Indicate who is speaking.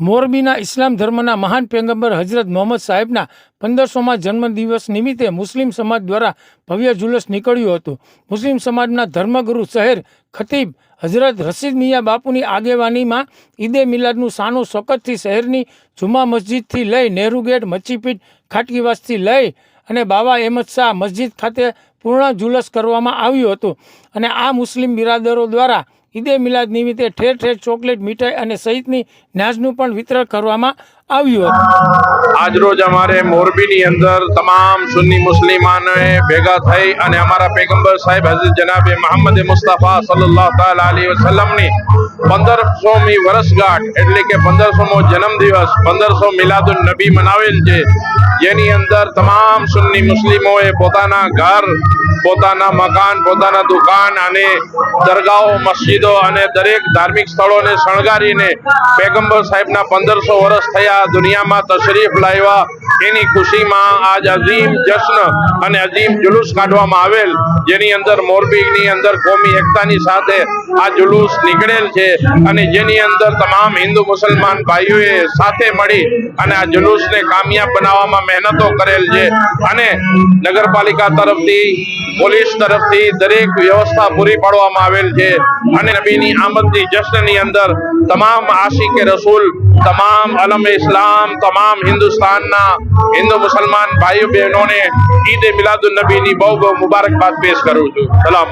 Speaker 1: મોરબીના ઇસ્લામ ધર્મના મહાન પેગંબર હજરત મોહમ્મદ સાહેબના પંદરસોમાં જન્મદિવસ નિમિત્તે મુસ્લિમ સમાજ દ્વારા ભવ્ય જુલુસ નીકળ્યું હતું. મુસ્લિમ સમાજના ધર્મગુરુ શહેર ખતીબ હજરત રશીદ મિયા બાપુની આગેવાનીમાં ઈદે મિલાદનું સાનું સોકતથી શહેરની જુમા મસ્જિદથી લઈ નહેરુ ગેટ, મચ્છીપીઠ, ખાટકીવાસથી લઈ અને બાબા અહેમદ શાહ મસ્જિદ ખાતે પૂર્ણ જુલસ કરવામાં આવ્યું હતું. અને આ મુસ્લિમ બિરાદરો દ્વારા ઈદે મિલાદ નિમિત્તે ઠેર ઠેર ચોકલેટ, મીઠાઈ અને સહિતની નાજનું પણ વિતરણ કરવામાં આવ્યું હતું.
Speaker 2: આજરોજ અમારે મોરબીની અંદર તમામ સુન્ની મુસ્લિમાનોએ ભેગા થઈ અને અમારા પેગમ્બર સાહેબ હઝરત જનાબે મોહમ્મદ મુસ્તફા સલ્લાહ તાલ અલી વસલમની પંદરસોમી વર્ષગાંઠ એટલે કે પંદરસોમો જન્મદિવસ, પંદરસો મિલાદુલ નબી મનાવેલ છે. જેની અંદર તમામ સુન્ની મુસ્લિમોએ પોતાના ઘર પોતાના મકાન, પોતાના દુકાન અને દરગાહો, મસ્જિદો અને દરેક ધાર્મિક સ્થળોને શણગારીને પેગમ્બર સાહેબના પંદરસો વર્ષ થયા દુનિયામાં તશરીફ લાવ્યા. એની ખુશીમાં આજ અઝીમ જશ્ન અને અઝીમ જુલુસ કાઢવામાં આવેલ, જેની અંદર મોરબીની અંદર કોમી એકતાની સાથે આ જુલુસ નીકળેલ છે અને જેની અંદર તમામ હિન્દુ મુસલમાન ભાઈઓએ સાથે મળી અને આ જુલુસને કામયાબ બનાવવામાં મહેનતો કરેલ છે. અને નગરપાલિકા તરફથી પોલીસ તરફથી દરેક વ્યવસ્થા પૂરી પાડવામાં આવેલ છે. અને નબીની આમદની જશ્નની અંદર તમામ આશિકે રસૂલ, તમામ અલમ ઇસ્લામ, તમામ હિન્દુસ્તાનના હિન્દુ મુસલમાન ભાઈઓ બહેનોને ઈદ મિલાદુન નબીની બહુ બહુ મુબારકબાદ પેશ કરું છું. સલામ